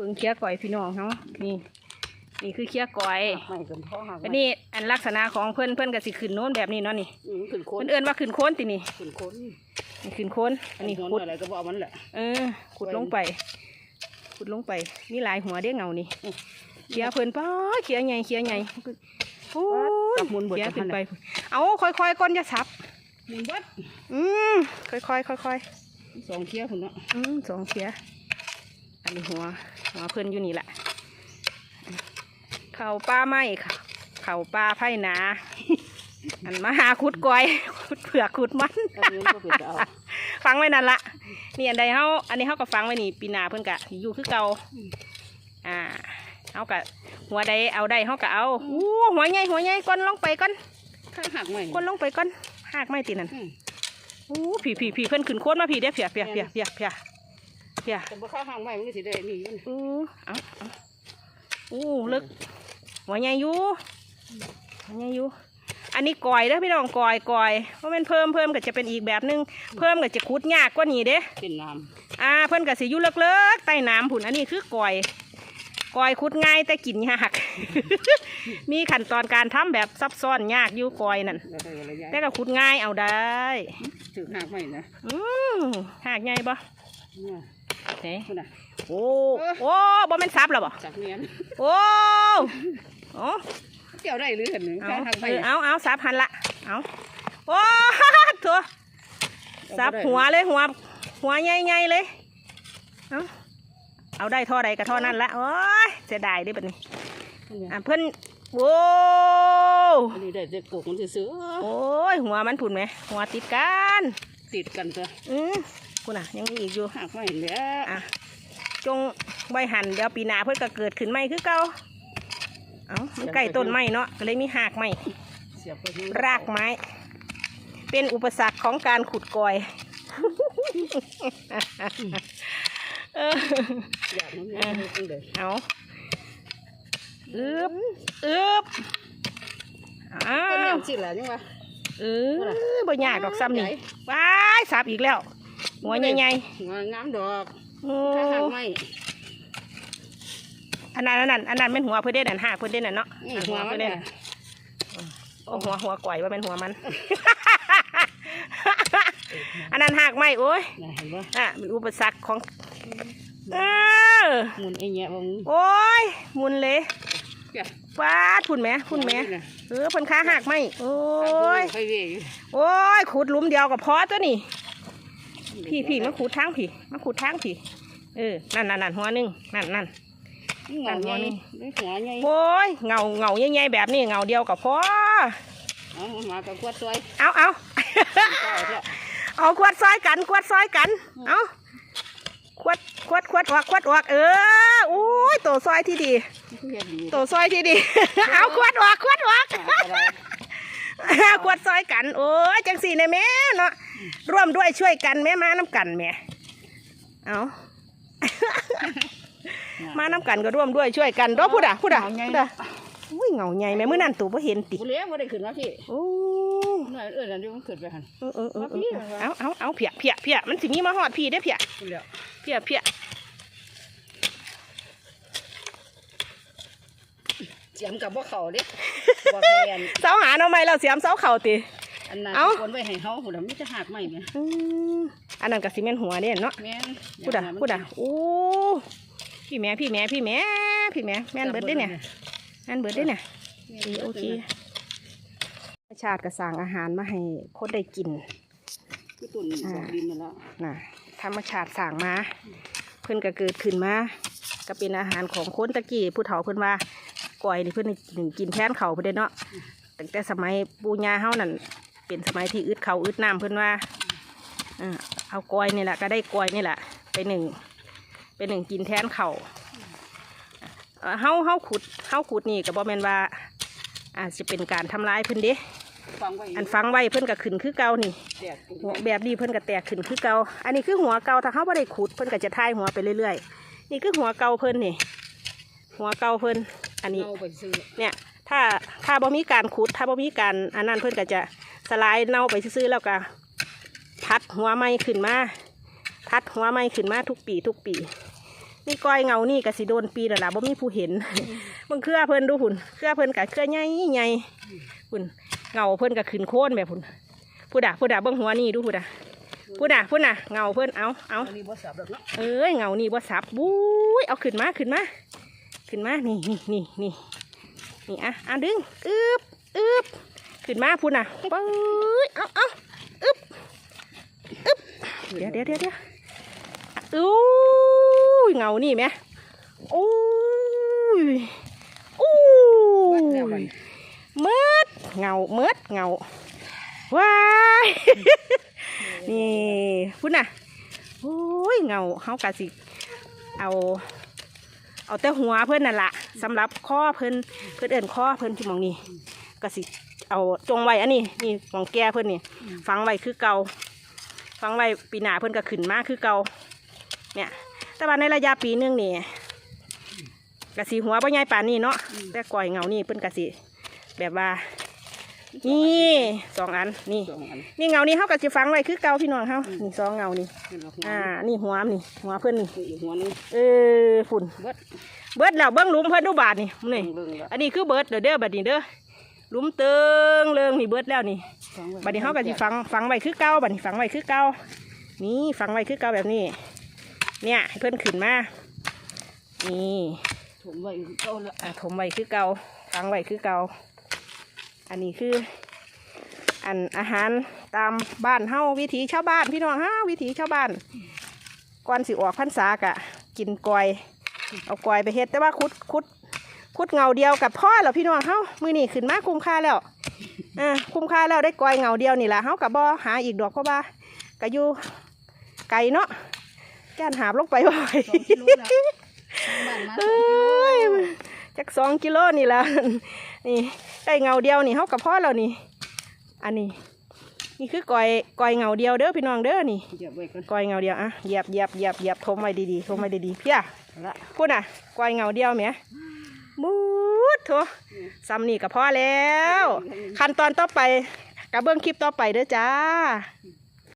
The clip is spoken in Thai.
บิ่งเคี้ยก่อยพี่น้องเฮานี่ นี่คือเคี้ยก่อยไม่เป็นพ่อหักอันนี้อันลักษณะของเพิ่นเพิ่นก็สิขึ้นโน้นแบบนี้เนาะนี่อืมขึ้นโคนเพิ่นเอิ้นว่าขึ้นโค้นตินี่ขึ้นโคนนี่ขึ้นโค้นอันนี้ขุขุดดอะไรก็บอกมันแหละเออขุดลงไป ขุดลงไปมีหลายหัวเด้เงานี่เขียเพิ่นป้าเขียใหญ่เขียใหญ่โอ้ยจับหมุนเบิดเขียจับขึ้นหันไปไป เอาค่อยๆก้นจะสับหมุนเบัดอืมค่อยๆค่อยสองเที่ยวคุณเนาะๆอืมสองเขียอันนี้ หัวหัวเพิ่นอยู่นี่แหละ เข่าป้าไม้ค่ะ เข่าป้าไผ่หนาอันมาหาขุดก้อยขุดเผือกขุดมันอันนี้ก็เป็นจะเอาฟังไว้นั่นละนี่อันใดเฮาอันนี้เฮาก็ฟังไว้นี่ปีหนาเพิ่นกะอยู่คือเก่าอ่าเฮากะหัวใดเอาได้เฮาก็เอาอู้หัวใหญ่หัวใหญ่ก้นลงไปก้นข้าหักใหม่ก้นลงไปก้นหากไม่ตินั่นอืมอู้ผีผีผีเพิ่นขึ้นโคนมาผีเด้อเพียเพียเพียเพียเพีย เพียแต่บ่ข้าหักใหม่มันก็สิได้นี่อยู่นี่อู้เอาเอาอู้ลึกหัวใหญ่อยู่หัวใหญ่อยู่อันนี้กอยเด้อพี่น้องกอยกอยเพราะมันเพิ่มเพิ่มก็จะเป็นอีกแบบนึงเพิ่มก็จะขุดยากกว่านี้เด้เป็นน้อ่าเพิ่นก็สิอยู่เลิกๆใต้น้ำผุนอันนี้คือกอยกอยขุดง่ายแต่กินยาก มีขั้นตอนการทำแบบซับซ้อนยากอยู่กอยนั่นำแล้วก็ระยะแต่ก็ขุดง่ายเอาได้ถึงหักใหม่นะอืมหากใหญ่บ่เนี่ย เฮ้คุณน่ะโอ้โอ้บ่แม่นซับแล้วบ่จากเนียนโอ้โอ้เกี่ยวได้หรือเห็นเอาข้าหักใหเอม่อเอาเอาซับหันละเอาโอ้ถัวซับหัวเลยหัว หัวใหญ่ๆเลยเอาเอาได้ท่อใดก็ท่อนั้นละโอ้ยเสียดายเดิบัดนี้อะเพิ่นโว้อันนี้ได้จะกกมันซื้อโอ้ยหัวมันผุนไหมหัวติดกัน ติดกันตัวอืมคุณอะ ยังมีอีกอยู่หักใหม่แล้วอะจงใบหันเดี๋ยวปีหน้าเพิ่นก็เกิดขึ้นใหม่คือเก่าเอ้ามันใกล้ต้นไม้เนาะก็เลยมีหากไม้เสียบไปที่รากไม้ เป็นอุปสรรคของการขุดกอยเอออยากมันไม่ได้เลยเอาอึบอึบอ้าก็เนี่วยสิแหละยังวะ เออบ่ยากดอกซ้ำนี่ว้ายสับอีกแล้ว หัวใหญ่งามดอกๆโอ้ข้าหักใหม่อันนั้นอันนั้นอันนั้นเป็นหัวเพื่นเด่นอันห้าเพื่นเด่นน่ะเนาะนี่อันหัวเพื่มันนเด่เนี่นยโอ้หัวหัวก่อยว่าเป็นหัวมัน อันนั้นหักไหมโอ้ยนะเห็นปะอะมันอุปสรรคของเออหมุนไอ้เงี้ยว่ามึงโอ้ยหมุนเลยเจ้า ฟาดพุ่นแหม่พุ่นแหม่เออเพิ่นขาหักไหมโอ้ยไปเวยอยู่โอ้ยขุดหลุมเดียวกับพอตัวนี่พี่พี่มาขุดทางพี่มาขุดทางพี่เออนั่นนั่นนั่นหัวหนึ่งนั่นนั่นเหงาใหญ่ไม่หัวใหญ่โอ้ยเงาเงาใหญ่ๆแบบนี้เงาเดียวกับพอเอามากับกวดซอยเอาเอาเก้าเถอะเอาขวดซอยกันขวดซอยกันเอาขวดขวดขวดออกขวดออกเอออุ้ ยตัวซอยที่ดีเฮ็ดดี ตัวซอยที่ดี เอาขวดออกขวดออกอะไรขวดซอยกัน โอ้ยจังสี่ในแม่เนาะร่วมด้วยช่วยกันแม่มาน้ำกันแม่เอามาน้ำกันก็ร่วมด้วยช่วยกันเด้อพูดอะพูดอะพูดอะอุ้ยเงาใหญ่แม่มื้อนั้นตัวบ่เห็นติกูเลี้ยงไม่ได้ขึ้นมาพี่โอ้หน่อยเออนั่นเดี๋ยวมันขึ้นไปหันเออเออเออเออเอาเอาเอาเพียเพียเพียมันสิมีมาหอดพี่เด้อเพียกูเลี้ยงเพียเพีย สียมกับว่าเขาเด้บ่แทนเสาหาหน่อไม้เราเสียมเสาเข่าติ อันนั้นเอ้า คนไว้ให้เฮาหุ่นไม่จะหักไม่เนี่ยอืมอันนั้นก็สิแม่นหัวเด่นเนาะแม่นพูดอะพูดอะโอ้พี่แม่พี่แม่พี่แม่พี่แม่แม่นเบิดได้เนี่ยแม่นเบิดได้เนี่ยโอเคธรรมชาติก็สั่งอาหารมาให้คนได้กิน คือตุ่นบอกดินมาแล้วนะธรรมชาติสั่งมา เพิ่นก็เกิดขึ้นมาก็เป็นอาหารของคนตะกี้ผู้เฒ่าเพิ่นว่า ก่อยนี่เพิ่นกินกินแทนเขาวเพิ่นเด้เนาะตั้งแต่สมัยปู่ย่าเฮานั่นเป็นสมัยที่อึดเขาวอึดน้ำเพิ่นว่าเออเอาก้อยนี่แหละก็ได้ก้อยนี่แหละไปหนึ่งไปหนึ่งกินแทนเขาวเอ่อเฮาเฮาขุดเฮาขุดนี่ก็บ่แม่นว่าอาจจะเป็นการทำร้ายเพิ่นเด้ฟังไว้อันฟังไว้เพิ่นก็ขึ้นคือเก่านี่แดกหัวแบบนี้เพิ่นก็แตกขึ้นคือเก่าอันนี้คือหัวเก่าถ้าเขาไม่ได้ขุดเพิ่นก็จะทายหัวไปเรื่อยๆนี่คือหัวเก่าเพิ่นนี่ หัวเก่าเพิ่น อันนี้เอาไปซื้อเนี่ยถ้าถ้าบ่มีการขุด ถ้าบ่มีการอันนั้นเพิ่นก็จะสลายเน่าไปซื่อๆแล้วก็พัดหัวใหม่ขึ้นมาพัดหัวใหม่ขึ้นมาทุกปี ทุกปี นี่ก้อยเงานี่ก็สิโดนปีแล้วล่ะบ่มีผู้เห็นมึงเครือเพิ่นดูพุ่นเครือเพิ่นก็เครือใหญ่ใหญ่พุ่นเงาเพิ่นก็ขึ้นโค่นแบบพุ่นพูดอะพูดอะเบิ่งหัวนี่ดูพูดอะพูดอะพูดอะเงาเพิ่นเอาเอาอันนี้บ่สับดอกเนาะเอ้ยเงานี่บ่สับบุ้ยเอาขึ้นมาขึ้นมา ขึ้นมา นี่นี่นี่นี่นี่อะอะดึงอึบอึบขึ้นมาพูดอะปึ้ยเอาเอาอึบอึบเดี๋ยวเดี๋ยวเดี๋ยวเดี๋ยวอู้ยเงานี่ไหมอู้ยอู้ยเมิดเงาเมิดเงาว้ายนี่พูดน่ะโอ้ยเงาเขากะสิเอา เอาแต่หัวเพื่อนนั่นละสำหรับข้อเพื่อนเพื่อนเอิ่นข้อเพื่อนที่มองนี่กะสิเอาจงไว้อันนี้นี่หมองแก่เพื่อนนี่ฟังไว้คือเก่าฟังไว้ปีหน้าเพื่อนก็ขึ้นมากคือเก่าเนี่ยแต่ว่าในระยะปีนึงนี่กะสีหัวบ่ใหญ่ป่านนี่เนาะแต่ก่อยเงานี่เพื่อนกะสีแบบว่า นี่สองอันนี่ สองอันนี่เงานี่เขาก็จะฟังไว้คือเก่าพี่น้องเขานี่สองเงานี่นี่ดอกอ่า นี่หัวมันนี่หัวเพิ่นนี่อีกหัวหนึงเออฝุ่นเบิดเบิดแล้วเบิ้งหลุมเพิ่นดูบาทนี่นี่ เบิ่งแล้วอันนี้คือเบิดเด้อเด้อบัดนี้เด้อหลุมเติงเลิงนี่เบิดแล้วนี่ ฟังไว้บัดนี้เขาก็จะฟังฟังไว้คือเก่าบัดนี้ฟังไว้คือเก่านี่ฟังไว้คือเก่าแบบนี้ เนี่ยให้เพิ่นขึ้นมานี่ถมไว้เก่าละอะถมไว้คือเก่าฟังไว้คือเก่า อันนี้คือ อันอาหารตามบ้านเฮาวิถีชาวบ้านพี่น้องเฮาวิถีชาวบ้านก่อนสิออกพรรษากะ กินกอย เอากอยไปเฮ็ดแต่ว่าคุดคุดคุดเงาเดียวกับพ่อแล้วพี่น้องเฮามือนี่ขึ้นมาคุ้มค่าแล้วอ่าคุ้มค่าแล้วได้กอยเงาเดียวนี่แหละเฮากับบ่หาอีกดอกเพราะว่าก็อยู่ไกลเนาะแก้นหาบลงไปบ่อยสองกิโลแล้วบ้านมาสเอองกิโล้ยจักสองกิโลนี่แหละ นี่ได้เงาเดียวนี่เฮากับพ่อแล้วนี่ อันนี้ นี่คือกอยกอยเงาเดียวเด้อพี่น้องเด้อนี่เดี๋ยวไว้ก่อนกอยเงาเดียวอะเหยียบเหยียบเหยียบเหยียบทมไว้ดีๆทมไว้ดีๆเพี้ยละพูดน่ะกอยเงาเดียวเมียบูดโถซ้ำนี่ก็พอแล้ว ขั้นตอนต่อไปกับเบื้องคลิปต่อไปเด้อจ้าอืม